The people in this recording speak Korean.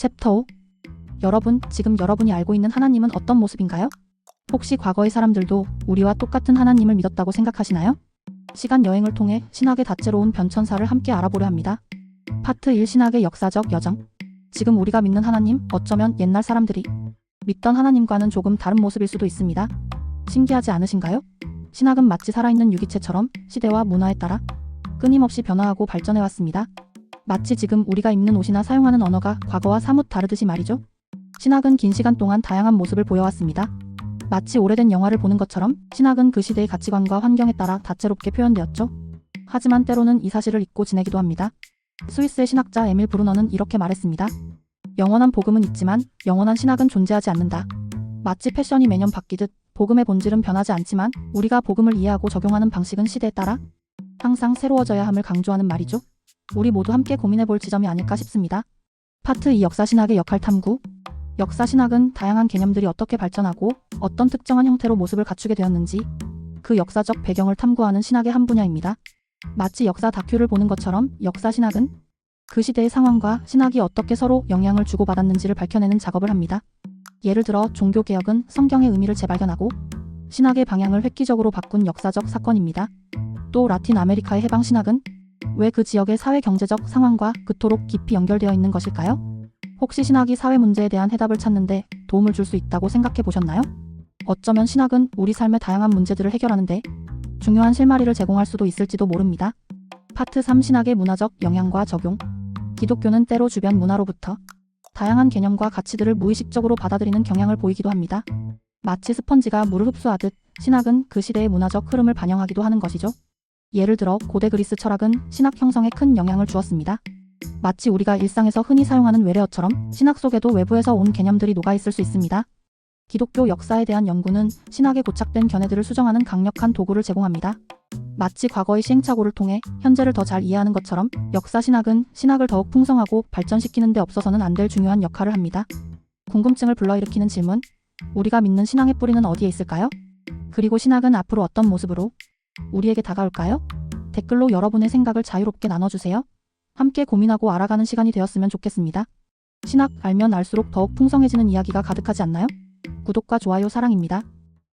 챕터 5 여러분, 지금 여러분이 알고 있는 하나님은 어떤 모습인가요? 혹시 과거의 사람들도 우리와 똑같은 하나님을 믿었다고 생각하시나요? 시간 여행을 통해 신학의 다채로운 변천사를 함께 알아보려 합니다. 파트 1 신학의 역사적 여정 지금 우리가 믿는 하나님, 어쩌면 옛날 사람들이 믿던 하나님과는 조금 다른 모습일 수도 있습니다. 신기하지 않으신가요? 신학은 마치 살아있는 유기체처럼 시대와 문화에 따라 끊임없이 변화하고 발전해 왔습니다. 마치 지금 우리가 입는 옷이나 사용하는 언어가 과거와 사뭇 다르듯이 말이죠. 신학은 긴 시간 동안 다양한 모습을 보여왔습니다. 마치 오래된 영화를 보는 것처럼 신학은 그 시대의 가치관과 환경에 따라 다채롭게 표현되었죠. 하지만 때로는 이 사실을 잊고 지내기도 합니다. 스위스의 신학자 에밀 브루너는 이렇게 말했습니다. 영원한 복음은 있지만 영원한 신학은 존재하지 않는다. 마치 패션이 매년 바뀌듯 복음의 본질은 변하지 않지만 우리가 복음을 이해하고 적용하는 방식은 시대에 따라 항상 새로워져야 함을 강조하는 말이죠. 우리 모두 함께 고민해 볼 지점이 아닐까 싶습니다. 파트 2 역사신학의 역할 탐구 역사신학은 다양한 개념들이 어떻게 발전하고 어떤 특정한 형태로 모습을 갖추게 되었는지 그 역사적 배경을 탐구하는 신학의 한 분야입니다. 마치 역사 다큐를 보는 것처럼 역사신학은 그 시대의 상황과 신학이 어떻게 서로 영향을 주고받았는지를 밝혀내는 작업을 합니다. 예를 들어 종교개혁은 성경의 의미를 재발견하고 신학의 방향을 획기적으로 바꾼 역사적 사건입니다. 또 라틴 아메리카의 해방 신학은 왜 그 지역의 사회 경제적 상황과 그토록 깊이 연결되어 있는 것일까요? 혹시 신학이 사회 문제에 대한 해답을 찾는데 도움을 줄 수 있다고 생각해 보셨나요? 어쩌면 신학은 우리 삶의 다양한 문제들을 해결하는데 중요한 실마리를 제공할 수도 있을지도 모릅니다. 파트 3 신학의 문화적 영향과 적용 기독교는 때로 주변 문화로부터 다양한 개념과 가치들을 무의식적으로 받아들이는 경향을 보이기도 합니다. 마치 스펀지가 물을 흡수하듯 신학은 그 시대의 문화적 흐름을 반영하기도 하는 것이죠. 예를 들어 고대 그리스 철학은 신학 형성에 큰 영향을 주었습니다. 마치 우리가 일상에서 흔히 사용하는 외래어처럼 신학 속에도 외부에서 온 개념들이 녹아 있을 수 있습니다. 기독교 역사에 대한 연구는 신학에 고착된 견해들을 수정하는 강력한 도구를 제공합니다. 마치 과거의 시행착오를 통해 현재를 더 잘 이해하는 것처럼 역사 신학은 신학을 더욱 풍성하고 발전시키는 데 없어서는 안 될 중요한 역할을 합니다. 궁금증을 불러일으키는 질문. 우리가 믿는 신앙의 뿌리는 어디에 있을까요? 그리고 신학은 앞으로 어떤 모습으로 우리에게 다가올까요? 댓글로 여러분의 생각을 자유롭게 나눠주세요. 함께 고민하고 알아가는 시간이 되었으면 좋겠습니다. 신학 알면 알수록 더욱 풍성해지는 이야기가 가득하지 않나요? 구독과 좋아요 사랑입니다.